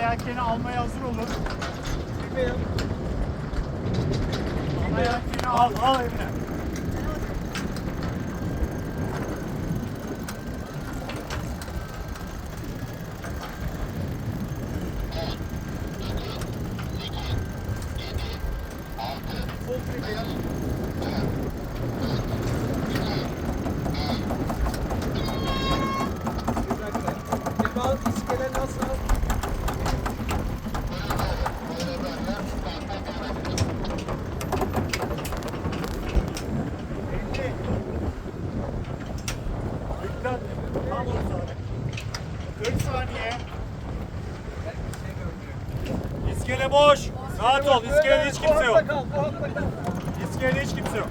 Yelkeni almaya hazır olun. Ana yelkeni al, al Emine. Kemal iskele nasıl? 40 saniye. İskele boş. Rahat ol. İskelede hiç kimse yok. İskelede hiç kimse yok.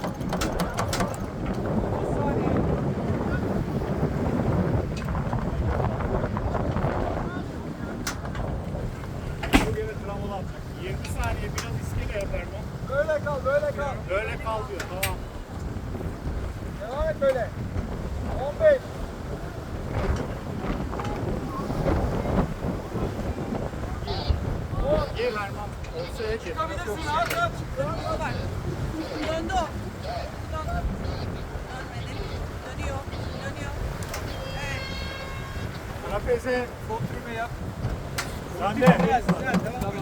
Bu yere travma atacak. 20 saniye biraz iskele yap Erman. Böyle kal, böyle kal. Böyle kal diyor. Tamam. Devam et böyle. Gir Erman. Ortaya gir. Çıkabilirsin, rahat rahat. Döndü o. Döndü. Dönmedi. Dönüyor. Dönüyor. Evet. Trapeze. Sol trime yap. Sende. Güzel, güzel. Devam